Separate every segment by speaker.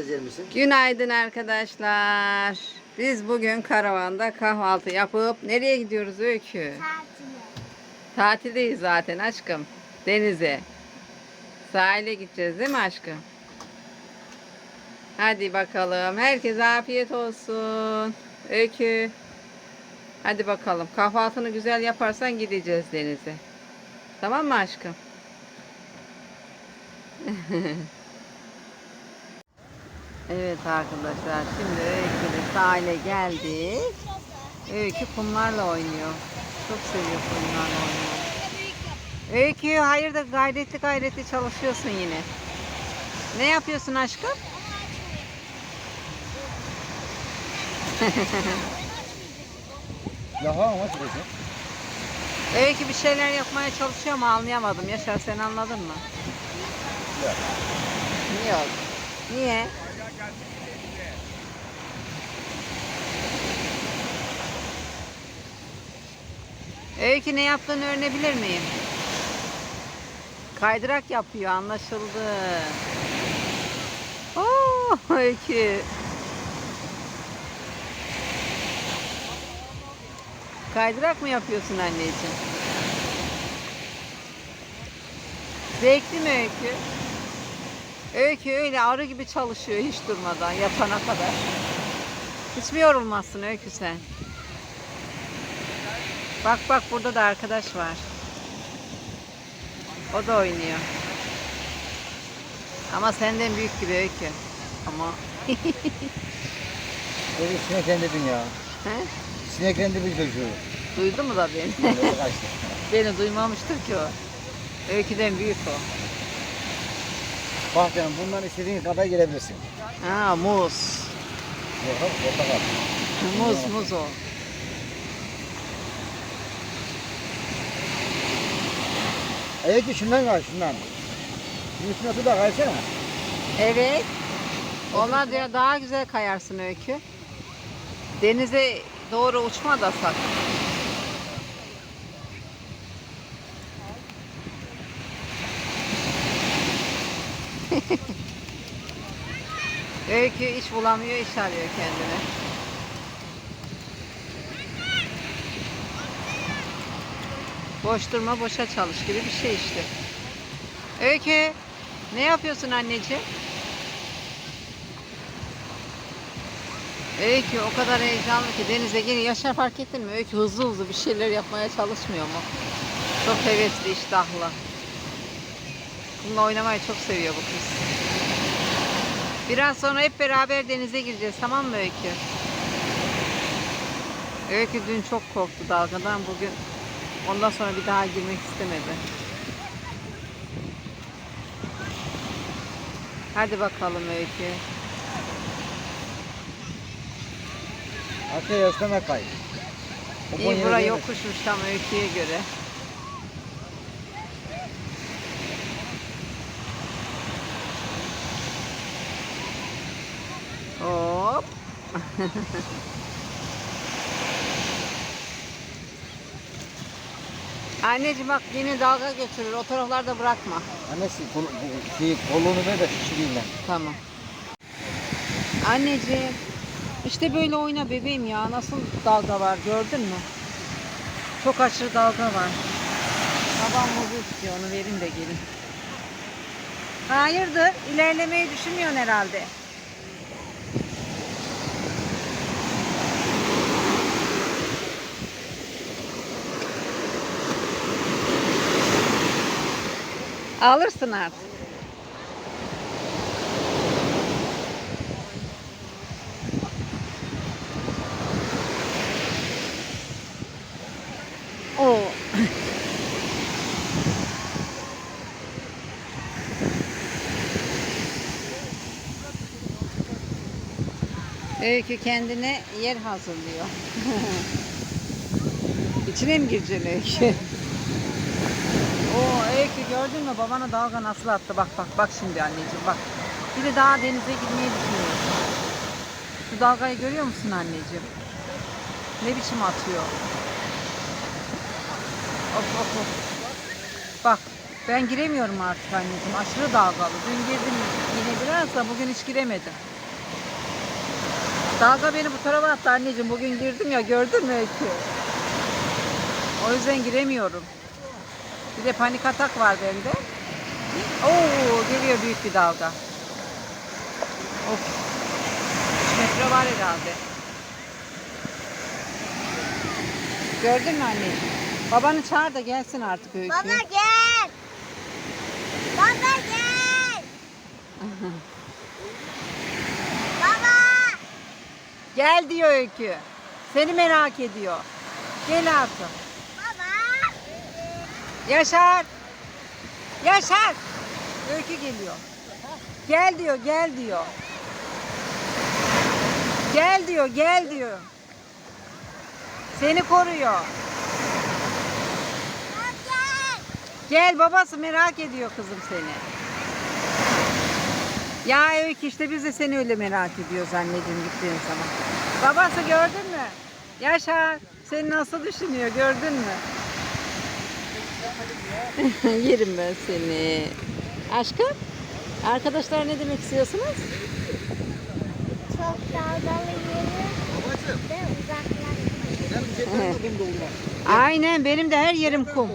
Speaker 1: ezer misin?
Speaker 2: Günaydın arkadaşlar. Biz bugün karavanda kahvaltı yapıp nereye gidiyoruz Öykü?
Speaker 3: Tatile.
Speaker 2: Tatildeyiz zaten aşkım. Denize. Sahile gideceğiz değil mi aşkım? Hadi bakalım. Herkese afiyet olsun. Öykü. Hadi bakalım. Kahvaltını güzel yaparsan gideceğiz denize. Tamam mı aşkım? evet arkadaşlar. Şimdi Öykü'yle sahile geldik. Öykü kumlarla oynuyor. Çok seviyor kumlarla oynamayı. Öykü hayırdır gayretli gayretli çalışıyorsun yine. Ne yapıyorsun aşkım?
Speaker 1: Laha ama süresi.
Speaker 2: Öykü bir şeyler yapmaya çalışıyor ama anlayamadım. Yaşar sen anladın mı?
Speaker 1: Yok.
Speaker 2: Yok. Niye? Öykü ne yaptığını öğrenebilir miyim? Kaydırak yapıyor anlaşıldı. Oo, Öykü. Kaydırak mı yapıyorsun anneciğim? Zevkli mi Öykü? Öykü öyle arı gibi çalışıyor hiç durmadan yatana kadar. Hiç mi yorulmazsın Öykü sen? Bak bak burada da arkadaş var. O da oynuyor. Ama senden büyük gibi Öykü. Ama
Speaker 1: Böyle sineklendirdin ya.
Speaker 2: he?
Speaker 1: Sineklendirdin çocuğu.
Speaker 2: duydu mu da beni?
Speaker 1: Böyle kaçtı.
Speaker 2: beni duymamıştır ki o. Öyküden büyük o.
Speaker 1: Bak canım bundan istediğin kadar gelebilirsin.
Speaker 2: Ha muz.
Speaker 1: Yok portakal.
Speaker 2: Muz muz o.
Speaker 1: Evet ki şundan kay şundan. Şunun üstüne su da kaysana.
Speaker 2: Evet. Onlar diyor daha güzel kayarsın Öykü. Denize doğru uçma da sakın. Öykü iş bulamıyor, iş arıyor kendine. Boş durma, boşa çalış gibi bir şey işte. Öykü, ne yapıyorsun anneciğim? Öykü o kadar heyecanlı ki denize geliyor. Yaşar fark ettin mi? Öykü hızlı hızlı bir şeyler yapmaya çalışmıyor mu? Çok hevesli, iştahlı. Kumla oynamayı çok seviyor bu kız. Biraz sonra hep beraber denize gireceğiz tamam mı Öykü? Öykü dün çok korktu dalgadan. Bugün ondan sonra bir daha girmek istemedi. Hadi bakalım Öykü.
Speaker 1: Arkaya yaslana kay.
Speaker 2: İyi bura yokuşmuş tam öyküye göre. Hop. Anneciğim bak yine dalga geçirir. O taraflarda bırakma.
Speaker 1: Annesi kol, bu şey, kolunu ver de şişireyim ben.
Speaker 2: Tamam. Anneciğim. işte böyle oyna bebeğim ya. Nasıl dalga var gördün mü? Çok aşırı dalga var. Babam muzu istiyor onu verin de gelin. Hayırdır? İlerlemeyi düşünmüyorsun herhalde. Alırsın artık. Oo. Öykü kendine yer hazırlıyor. İçine mi gireceksin Öykü? Oo Öykü gördün mü babana dalga nasıl attı bak bak bak şimdi anneciğim bak. Bir de daha denize gitmeyi düşünüyor. Şu dalgayı görüyor musun anneciğim? Ne biçim atıyor? Of of of. Bak Ben giremiyorum artık anneciğim. Aşırı dalgalı. Dün girdim yine biraz da bugün hiç giremedim. Dalga beni bu tarafa attı anneciğim. Bugün girdim ya gördün mü Öykü? O yüzden giremiyorum. Bir de panik atak var bende. Oo geliyor büyük bir dalga. Of. 3 metre var herhalde. Gördün mü anneciğim? Babanı çağır da gelsin artık Öykü.
Speaker 3: Baba gel. Baba gel. Baba.
Speaker 2: Gel diyor Öykü. Seni merak ediyor. Gel artık. Yaşar. Yaşar. Öykü geliyor. Gel diyor, gel diyor. Gel diyor, gel diyor. Seni koruyor.
Speaker 3: Gel
Speaker 2: babası merak ediyor kızım seni. Ya Öykü işte biz de seni öyle merak ediyoruz anneciğim gittiğin zaman. Babası gördün mü? Yaşar seni nasıl düşünüyor gördün mü? Yerim ben seni. Aşkım arkadaşlar ne demek istiyorsunuz?
Speaker 3: Çok dalgalı yeri
Speaker 1: Babacım.
Speaker 3: de uzaklaşma.
Speaker 1: Benim ceplerimde kum doldu.
Speaker 2: Aynen benim de her yerim kum.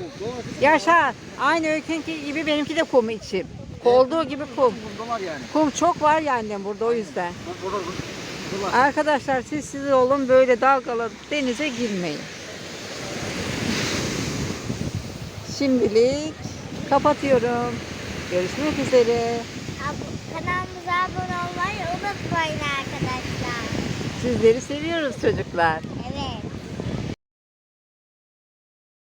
Speaker 2: Yaşar aynı Öykü'nki gibi benimki de kum içim. Olduğu gibi kum.
Speaker 1: Yani.
Speaker 2: Kum çok var ya annem burada o yüzden. Arkadaşlar siz siz olun böyle dalgalı denize girmeyin. Şimdilik kapatıyorum. Görüşmek üzere.
Speaker 3: Kanalımıza abone olmayı unutmayın arkadaşlar.
Speaker 2: Sizleri seviyoruz çocuklar.